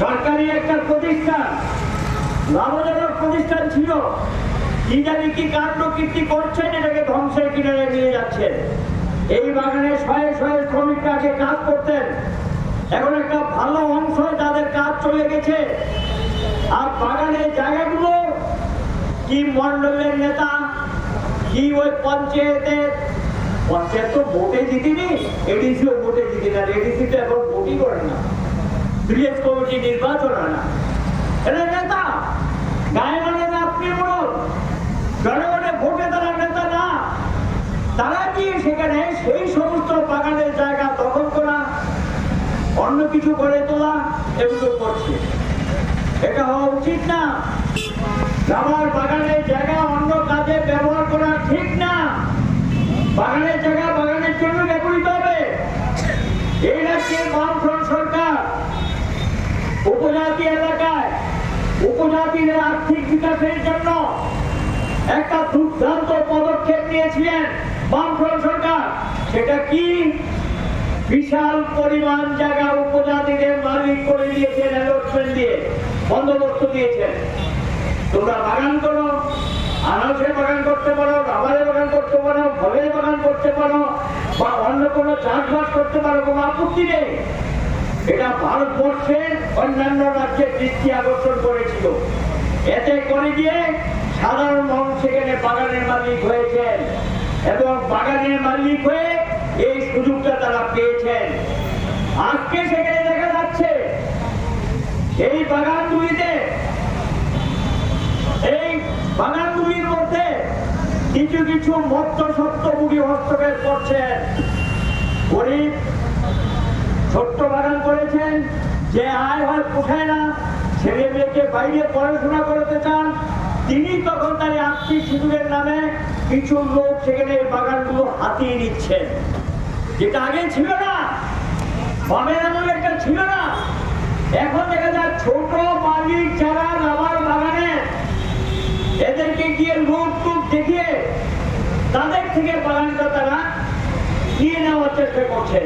সরকারি একটা প্রতিষ্ঠান, লাভজনক প্রতিষ্ঠান ছিল। কি জানি কি কাণ্ড কীর্তি করছেন, এটাকে ধ্বংসের কিনারে নিয়ে যাচ্ছেন। এই বাগানে শয়ে শয়ে শ্রমিকরা আগে কাজ করতেন। এখন একটা ভালো অংশ তাদের কাজ চলে গেছে। আর বাগানের জায়গাগুলো কি মন্ডলের নেতা, কি ওই পঞ্চায়েতের? পঞ্চায়েত তো ভোটে জিতিনি এডিসিও ভোটে জিতি না এডিসি তো এখন ভোটই করে না। ব্রিজ কমিটি নির্বাচন হয় না। এটা নেতা। গায়ে মানে না মোড়ল জনগণের ভোটে তারা নেতা না। তারা গিয়ে সেখানে সেই সমস্ত বাগানের জায়গা দখল করা, অন্য কিছু করে তোলা এগুলো করছে? এটা হওয়া উচিত না। আমার বাগানের জায়গা অন্য কাজে ব্যবহার করা ঠিক না বাগানের জায়গা বাগানের জন্য ব্যবহৃত হবে এই রাজ্যে বামফ্রন্ট সরকার উপজাতি এলাকায় উপজাতিদের আর্থিক বিকাশের জন্য একটা দুর্দান্ত পদক্ষেপ নিয়েছিলেন বামফ্রন্ট সরকার। সেটা কি? বিশাল পরিমাণ জায়গা উপজাতিদের মালিক করে দিয়েছেন অ্যালটমেন্ট দিয়ে, বন্দোবস্ত দিয়েছেন। তোমরা বাগান করো, আনারসের বাগান করতে পারো, রাবারের বাগান করতে পারো, ফলের বাগান করতে পারো, বা অন্য কোনো চাষবাস করতে পারো, কোনো আপত্তি নেই। এটা ভারতবর্ষের অন্যান্য রাজ্যের দৃষ্টি আকর্ষণ করেছিল। এতে করে গিয়ে সাধারণ মানুষ সেখানে বাগানের মালিক হয়েছেন এবং বাগানের মালিক হয়ে এই সুযোগটা তারা পেয়েছেন। আজকে সেখানে দেখা যাচ্ছে এই বাগান বাগানগুলিতে, এই বাগান বাগানগুলির মধ্যে কিছু কিছু মত্ত সত্যভোগী হস্তক্ষেপ করছেন। গরিব যে আয় হয় পোষায় না? ছেলে মেয়েকে বাইরে পড়াশোনা করতে চান, তিনি তখন তার আর্থিক সুযোগের নামে কিছু লোক সেখানে বাগানগুলো হাতিয়ে নিচ্ছেন যেটা আগে ছিল না, বামের আমলে একটা ছিল না। এখন দেখা যায় ছোট মালিক যারা রাবার বাগানে, এদেরকে গিয়ে লোক টুক দেখিয়ে তাদের থেকে বাগানটা তারা নিয়ে নেওয়ার চেষ্টা করছে